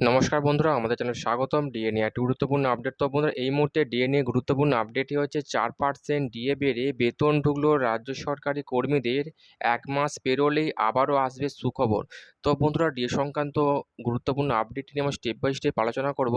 নমস্কার বন্ধুরা, আমাদের চ্যানেল স্বাগতম। ডিএ নিয়ে একটি গুরুত্বপূর্ণ আপডেট তো বন্ধুরা, এই মুহূর্তে ডিএ নিয়ে গুরুত্বপূর্ণ আপডেটই হচ্ছে চার পার্সেন্ট ডিএ বেড়ে বেতন ঢুকলো রাজ্য সরকারি কর্মীদের। এক মাস পেরোলেই আবারও আসবে সুখবর। তো বন্ধুরা ডিএ সংক্রান্ত গুরুত্বপূর্ণ আপডেটটি নিয়ে আমরা স্টেপ বাই স্টেপ আলোচনা করব।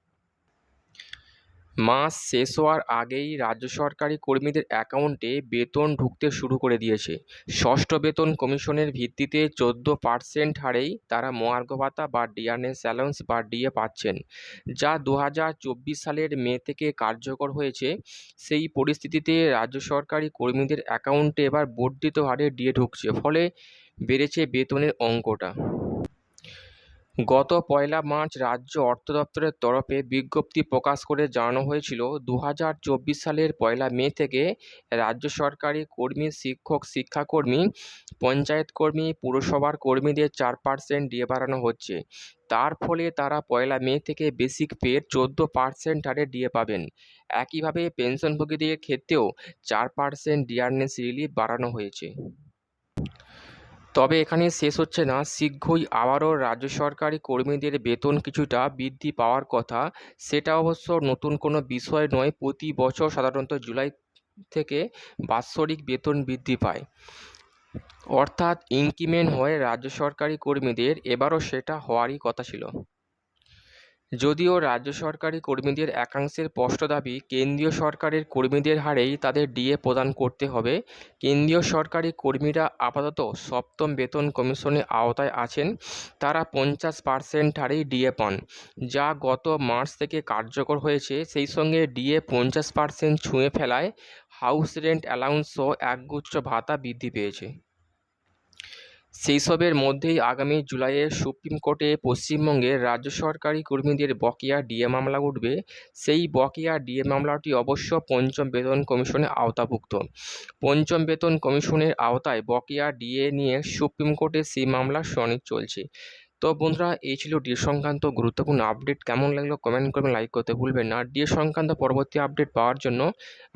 মাস শেষ হওয়ার আগেই রাজ্য সরকারি কর্মীদের অ্যাকাউন্টে বেতন ঢুকতে শুরু করে দিয়েছে। ষষ্ঠ বেতন কমিশনের ভিত্তিতে চোদ্দ পার্সেন্ট হারেই তারা মহার্ঘ ভাতা বা ডিআরএস অ্যালাউন্স বা ডিএ পাচ্ছেন, যা দু হাজার চব্বিশ সালের মে থেকে কার্যকর হয়েছে। সেই পরিস্থিতিতে রাজ্য সরকারি কর্মীদের অ্যাকাউন্টে এবার বর্ধিত হারে ডিএ ঢুকছে, ফলে বেড়েছে বেতনের অঙ্কটা। গত পয়লা মার্চ রাজ্য অর্থ দপ্তরের তরফে বিজ্ঞপ্তি প্রকাশ করে জানানো হয়েছিল দু হাজার চব্বিশ সালের পয়লা মে থেকে রাজ্য সরকারি কর্মী, শিক্ষক, শিক্ষাকর্মী, পঞ্চায়েত কর্মী, পুরসভার কর্মীদের চার পার্সেন্ট দিয়ে বাড়ানো হচ্ছে। তার ফলে তারা পয়লা মে থেকে বেসিক পের চোদ্দ পার্সেন্ট হারে ডিএ পাবেন। একইভাবে পেনশনভোগীদের ক্ষেত্রেও চার পার্সেন্ট ডিআরএস রিলিফ বাড়ানো হয়েছে। তবে এখানে শেষ হচ্ছে না। শীঘ্রই আবারও রাজ্য সরকারি কর্মীদের বেতন কিছুটা বৃদ্ধি পাওয়ার কথা। সেটা অবশ্য নতুন কোনো বিষয় নয়। প্রতি বছর সাধারণত জুলাই থেকে বাৎসরিক বেতন বৃদ্ধি পায়। অর্থাৎ ইনক্রিমেন্ট হয় রাজ্য সরকারি কর্মীদের এবারও সেটা হওয়ারই কথা ছিল। যদিও রাজ্য সরকারি কর্মীদের একাংশের স্পষ্ট দাবি, কেন্দ্রীয় সরকারের কর্মীদের হারেই তাদের ডিএ প্রদান করতে হবে। কেন্দ্রীয় সরকারি কর্মীরা আপাতত সপ্তম বেতন কমিশনের আওতায় আছেন। তারা পঞ্চাশ পার্সেন্ট হারেই ডিএ পান, যা গত মার্চ থেকে কার্যকর হয়েছে। সেই সঙ্গে ডিএ পঞ্চাশ পার্সেন্ট ছুঁয়ে ফেলায় হাউস রেন্ট অ্যালাউন্সও একগুচ্ছ ভাতা বৃদ্ধি পেয়েছে। সেইসবের মধ্যেই আগামী জুলাইয়ে সুপ্রিম কোর্টে পশ্চিমবঙ্গের রাজ্য সরকারি কর্মীদের বকেয়া ডিএ মামলা উঠবে। সেই বকেয়া ডিএ মামলাটি অবশ্য পঞ্চম বেতন কমিশনের আওতাভুক্ত। পঞ্চম বেতন কমিশনের আওতায় বকেয়া ডিএ নিয়ে সুপ্রিম কোর্টে সেই মামলার শুনানি চলছে। তো বন্ধুরা, এই ছিল ডিএ সংক্রান্ত গুরুত্বপূর্ণ আপডেট। কেমন লাগল কমেন্ট করবেন, লাইক করতে ভুলবেন না। ডিএ সংক্রান্ত পরবর্তী আপডেট পাওয়ার জন্য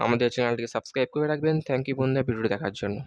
আমাদের চ্যানেলটিকে সাবস্ক্রাইব করে রাখবেন। থ্যাংক ইউ বন্ধুরা, ভিডিওটি দেখার জন্য।